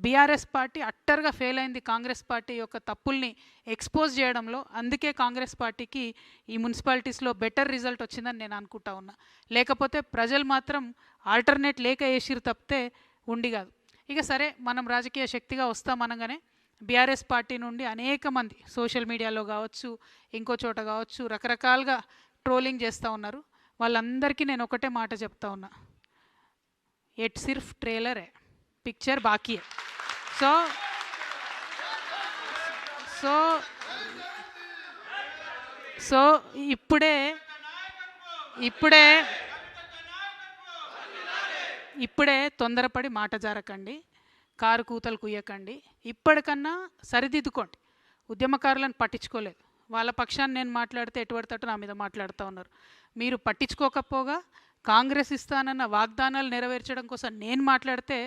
BRS party అట్టర్గా fail అయింది Congress party యొక్క తప్పుల్ని ఎక్స్పోజ్ చేయడంలో. అందుకే కాంగ్రెస్ పార్టీకి ఈ మున్సిపాలిటీస్లో బెటర్ రిజల్ట్ వచ్చిందని నేను అనుకుంటా ఉన్నా. లేకపోతే ప్రజలు మాత్రం ఆల్టర్నేట్ లేక వేసిరు తప్పితే ఉండి కాదు. ఇక సరే మనం రాజకీయ శక్తిగా వస్తామనగానే బీఆర్ఎస్ పార్టీ నుండి అనేక మంది సోషల్ మీడియాలో కావచ్చు ఇంకో చోట కావచ్చు రకరకాలుగా ట్రోలింగ్ చేస్తూ ఉన్నారు. వాళ్ళందరికీ నేను ఒకటే మాట చెప్తా ఉన్నా. ఎట్ సిర్ఫ్ ట్రైలరే. पिक्चर बाकी है सो సో సో ఇప్పుడే ఇప్పుడే ఇప్పుడే తొందరపడి మాట జారకండి కారు కూతలు కుయ్యకండి ఇప్పటికన్నా సరిదిద్దుకోండి ఉద్యమకారులను పట్టించుకోలేదు వాళ్ళ పక్షాన్ని నేను మాట్లాడితే ఎటువంటి తట్టు నా మీద మాట్లాడుతూ ఉన్నారు మీరు పట్టించుకోకపోగా కాంగ్రెస్ ఇస్తానన్న వాగ్దానాలు నెరవేర్చడం కోసం నేను మాట్లాడితే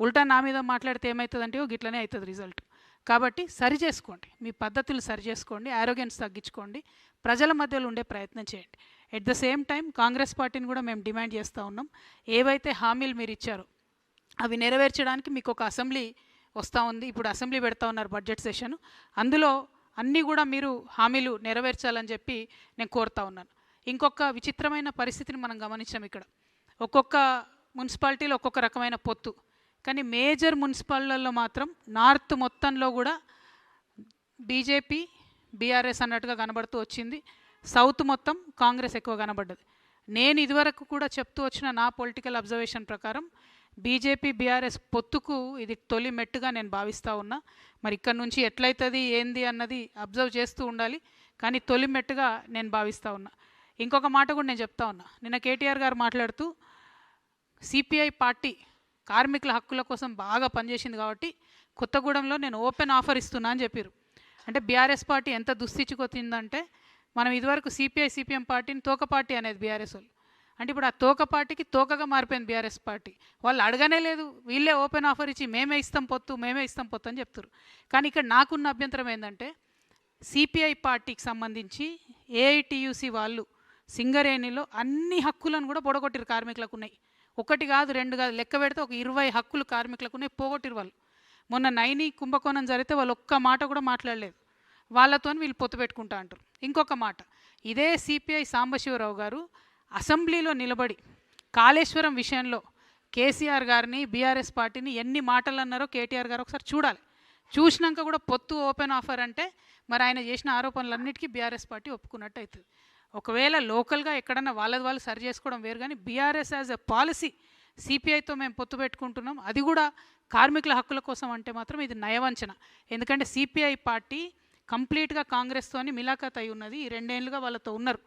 ఉల్టా నా మీద మాట్లాడితే ఏమవుతుందంటే ఓ గిట్లనే అవుతుంది రిజల్ట్. కాబట్టి సరి చేసుకోండి. మీ పద్ధతులు సరి చేసుకోండి. ఆరోగ్యన్స్ తగ్గించుకోండి. ప్రజల మధ్యలో ఉండే ప్రయత్నం చేయండి. At the same time Congress పార్టీని కూడా మేము డిమాండ్ చేస్తూ ఉన్నాం. ఏవైతే హామీలు మీరు ఇచ్చారో అవి నెరవేర్చడానికి మీకు ఒక అసెంబ్లీ వస్తూ ఉంది. ఇప్పుడు అసెంబ్లీ పెడతా ఉన్నారు బడ్జెట్ సెషన్. అందులో అన్నీ కూడా మీరు హామీలు నెరవేర్చాలని చెప్పి నేను కోరుతా ఉన్నాను. ఇంకొక విచిత్రమైన పరిస్థితిని మనం గమనించాం ఇక్కడ. ఒక్కొక్క మున్సిపాలిటీలో ఒక్కొక్క రకమైన పొత్తు. కానీ మేజర్ మున్సిపాలిటీలలో మాత్రం నార్త్ మొత్తంలో కూడా బీజేపీ బీఆర్ఎస్ అన్నట్టుగా కనబడుతూ వచ్చింది. సౌత్ మొత్తం కాంగ్రెస్ ఎక్కువ కనబడ్డది. నేను ఇదివరకు కూడా చెప్తూ వచ్చిన నా పొలిటికల్ అబ్జర్వేషన్ ప్రకారం బీజేపీ బీఆర్ఎస్ పొత్తుకు ఇది తొలి మెట్టుగా నేను భావిస్తూ ఉన్నా. మరి ఇక్కడ నుంచి ఎట్లయితుంది ఏంది అన్నది అబ్జర్వ్ చేస్తూ ఉండాలి. కానీ తొలి మెట్టుగా నేను భావిస్తూ ఉన్నా. ఇంకొక మాట కూడా నేను చెప్తా ఉన్నా. నిన్న కేటీఆర్ గారు మాట్లాడుతూ సిపిఐ పార్టీ కార్మికుల హక్కుల కోసం బాగా పనిచేసింది కాబట్టి కొత్తగూడెంలో నేను ఓపెన్ ఆఫర్ ఇస్తున్నా అని చెప్పారు అంటే బీఆర్ఎస్ పార్టీ ఎంత దుస్థితికొచ్చిందంటే మనం ఇదివరకు సిపిఐ సిపిఎం పార్టీని తోక పార్టీ అనేది బీఆర్ఎస్ వాళ్ళు. అంటే ఇప్పుడు ఆ తోక పార్టీకి తోకగా మారిపోయింది బీఆర్ఎస్ పార్టీ. వాళ్ళు అడగనే లేదు వీళ్ళే ఓపెన్ ఆఫర్ ఇచ్చి మేమే ఇస్తాం పొత్తు మేమే ఇస్తాం పొత్తు అని చెప్తారు కానీ ఇక్కడ నాకున్న అభ్యంతరం ఏంటంటే సిపిఐ పార్టీకి సంబంధించి ఏఐటియుసి వాళ్ళు సింగరేణిలో అన్ని హక్కులను కూడా పొడగొట్టిరు కార్మికులకు ఉన్నాయి. ఒకటి కాదు రెండు కాదు లెక్క పెడితే ఒక ఇరవై హక్కులు కార్మికులకు ఉన్నాయి పోగొట్టిరు వాళ్ళు. మొన్న నైని కుంభకోణం జరిగితే వాళ్ళు ఒక్క మాట కూడా మాట్లాడలేదు. వాళ్ళతో వీళ్ళు పొత్తు పెట్టుకుంటా అంటారు ఇంకొక మాట ఇదే సిపిఐ సాంబశివరావు గారు అసెంబ్లీలో నిలబడి కాళేశ్వరం విషయంలో కేసీఆర్ గారిని బీఆర్ఎస్ పార్టీని ఎన్ని మాటలు అన్నారో కేటీఆర్ గారు ఒకసారి చూడాలి. చూసినాక కూడా పొత్తు ఓపెన్ ఆఫర్ అంటే మరి ఆయన చేసిన ఆరోపణలన్నిటికీ బీఆర్ఎస్ పార్టీ ఒప్పుకున్నట్టు అవుతుంది ఒకవేళ లోకల్గా ఎక్కడన్నా వాళ్ళది వాళ్ళు సరి చేసుకోవడం వేరు కానీ బీఆర్ఎస్ యాజ్ ఎ పాలసీ సిపిఐతో మేము పొత్తు పెట్టుకుంటున్నాం. అది కూడా కార్మికుల హక్కుల కోసం అంటే మాత్రం ఇది నయవంచన. ఎందుకంటే సిపిఐ పార్టీ కంప్లీట్గా కాంగ్రెస్తో మిలాఖత్ అయి ఉన్నది. ఈ రెండేళ్ళుగా వాళ్ళతో ఉన్నారు.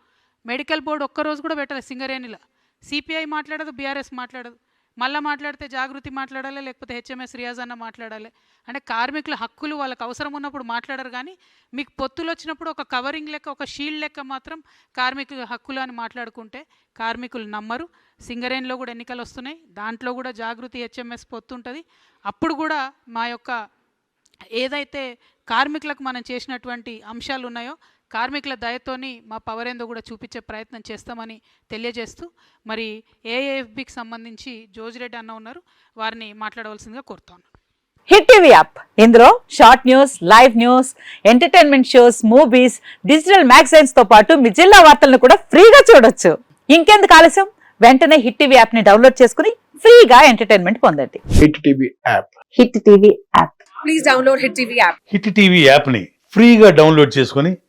మెడికల్ బోర్డు ఒక్కరోజు కూడా పెట్టలేదు సింగరేణిలో. సిపిఐ మాట్లాడదు బీఆర్ఎస్ మాట్లాడదు. మళ్ళీ మాట్లాడితే జాగృతి మాట్లాడాలి లేకపోతే హెచ్ఎంఎస్ రియాజ్ అన్న మాట్లాడాలి? అంటే కార్మికుల హక్కులు వాళ్ళకి అవసరం ఉన్నప్పుడు మాట్లాడరు కానీ మీకు పొత్తులు వచ్చినప్పుడు ఒక కవరింగ్ లెక్క ఒక షీల్డ్ లెక్క మాత్రం కార్మికుల హక్కులు అని మాట్లాడుకుంటే కార్మికులు నమ్మరు. సింగరేణిలో కూడా ఎన్నికలు వస్తున్నాయి. దాంట్లో కూడా జాగృతి హెచ్ఎంఎస్ పొత్తు ఉంటుంది. అప్పుడు కూడా మా యొక్క ఏదైతే కార్మికులకు మనం చేసినటువంటి అంశాలు ఉన్నాయో కార్మికుల దయతోని మా పవర్ ఏందో కూడా చూపించే ప్రయత్నం చేస్తామని తెలియజేస్తూ మరి ఏఏఎఫ్బికి సంబంధించి జోజిరెడ్డి అన్న ఉన్నారు. వారిని మాట్లాడవలసిందిగా కోరుతాను హిట్ టీవీ యాప్. ఇందులో short news live news entertainment shows movies digital మ్యాగజైన్స్తో పాటు మీ జిల్లా వార్తలను కూడా ఫ్రీగా చూడొచ్చు. ఇంకెందుకు ఆలస్యం? వెంటనే హిట్ టీవీ యాప్ని డౌన్లోడ్ చేసుకుని ఫ్రీగా ఎంటర్టైన్మెంట్ పొందండి. Hit TV app. Hit TV app. Please download Hit TV app. Hit TV యాప్ని ఫ్రీగా డౌన్లోడ్ చేసుకొని